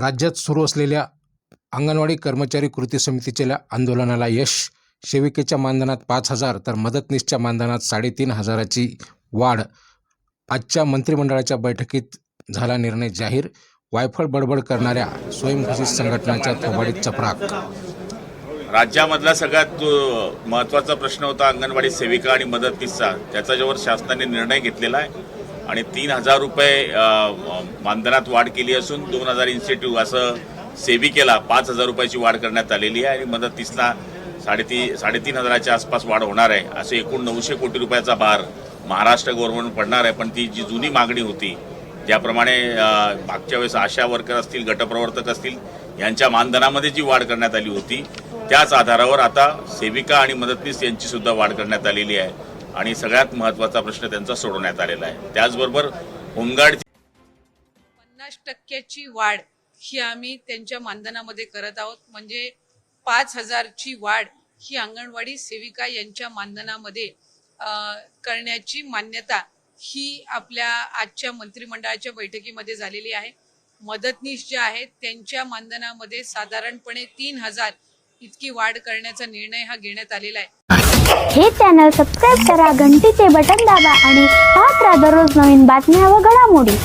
राज्यात सुरू असलेल्या अंगणवाडी कर्मचारी कृती समितीच्या आंदोलनाला यश सेविकेच्या मानधनात पाच हजार तर मदतनीसच्या मानधनात साडेतीन हजाराची वाढ. आजच्या मंत्रिमंडळाच्या बैठकीत झाला निर्णय जाहीर. वायफळ बडबड करणाऱ्या स्वयंघोषित संघटनाच्या थोबाडीत चपराक. राज्यामधला सगळ्यात महत्त्वाचा प्रश्न होता अंगणवाडी सेविका आणि मदतनीसचा. त्याच्यावर शासनाने निर्णय घेतलेला आहे. आणि तीन हजार रुपये मानधनात वाढ केली असून दोन हजार इन्स्टिट्यूट असं सेविकेला पाच हजार रुपयाची वाढ करण्यात आलेली आहे आणि मदतनीसला साडेती साडेतीन हजाराच्या आसपास वाढ होणार आहे. असे एकूण नऊशे कोटी रुपयाचा भार महाराष्ट्र गव्हर्नमेंट पडणार आहे. पण ती जी जुनी मागणी होती ज्याप्रमाणे मागच्या वेळेस आशा वर्कर असतील गटप्रवर्तक असतील यांच्या मानधनामध्ये जी वाढ करण्यात आली होती त्याच आधारावर आता सेविका आणि मदतनीस यांची सुद्धा वाढ करण्यात आलेली आहे. आणि सगळ्यात महत्त्वाचा प्रश्न त्यांचा सोडवण्यात आलेला आहे. त्याचबरोबर होमगार्ड पन्नास टक्क्याची वाढ ही आम्ही त्यांच्या मानधनामध्ये करत आहोत. म्हणजे पाच हजारची वाढ ही अंगणवाडी सेविका यांच्या मानधनामध्ये करण्याची मान्यता ही आपल्या आजच्या मंत्रिमंडळाच्या बैठकीमध्ये झालेली आहे. मदतनीस जे आहेत त्यांच्या मानधनामध्ये साधारणपणे तीन हजार इतकी वाढ करण्याचा निर्णय हा घेण्यात आलेला आहे. हे चॅनल सबस्क्राईब करा घंटीचे बटन दाबा आणि पाहत राहा दररोज नवीन बातम्या व घडामोडी.